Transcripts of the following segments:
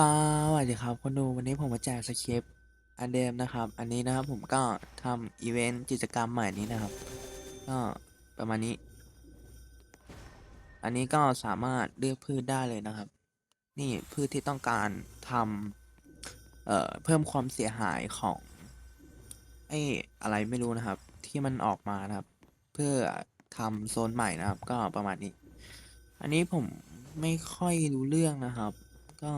สวัสดีครับคนดูวันนี้ผมมาแจกสคริปต์อันเดิมนะครับ อันนี้นะครับผมก็ทำอีเวนต์กิจกรรมใหม่นี้นะครับ ก็ประมาณนี้ อันนี้ก็สามารถเลือกพืชได้เลยนะครับ นี่พืชที่ต้องการทำเอ่อเพิ่มความเสียหายของไอ้อะไรไม่รู้นะครับ ที่มันออกมานะครับ เพื่อทำโซนใหม่นะครับ ก็ประมาณนี้ อันนี้ผมไม่ค่อยรู้เรื่องนะครับ ก็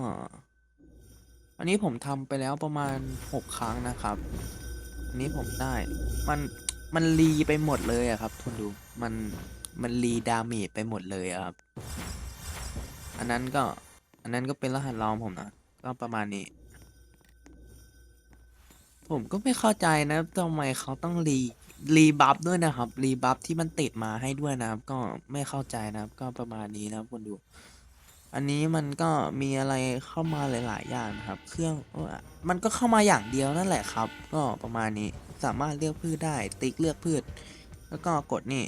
อันนี้ผมทำไปแล้วประมาณหกครั้งนะครับ อันนี้ผมได้ มันมันรีไปหมดเลยอะครับทุนดู มันมันรีดาเมจไปหมดเลยอะครับ อันนั้นก็ อันนั้นก็เป็นรหัสรองผมนะ ก็ประมาณนี้ ผมก็ไม่เข้าใจนะทำไมเขาต้องรีรีบัฟด้วยนะครับ รีบัฟที่มันติดมาให้ด้วยนะครับ ก็ไม่เข้าใจนะครับ ก็ประมาณนี้นะครับคุณดู อันนี้มันก็มีอะไรเข้ามาหลาย ๆ อย่างนะครับ เครื่องมันก็เข้ามาอย่างเดียวนั่นแหละครับ ก็ประมาณนี้สามารถเลือกพืชได้ ติ๊กเลือกพืช แล้วก็กดนี่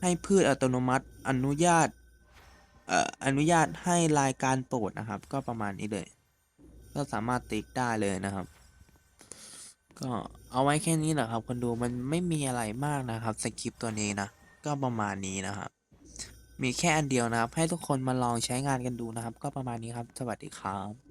ให้พืชอัตโนมัติอนุญาตเอ่ออนุญาตให้รายการโปรดนะครับ ก็ประมาณนี้เลย ก็สามารถติ๊กได้เลยนะครับ ก็เอาไว้แค่นี้แหละครับคนดูมันไม่มีอะไรมากนะครับสคริปต์ตัวนี้นะก็ประมาณนี้นะครับ มีแค่อันเดียวนะครับ ให้ทุกคนมาลองใช้งานกันดูนะครับ ก็ประมาณนี้ครับ สวัสดีครับ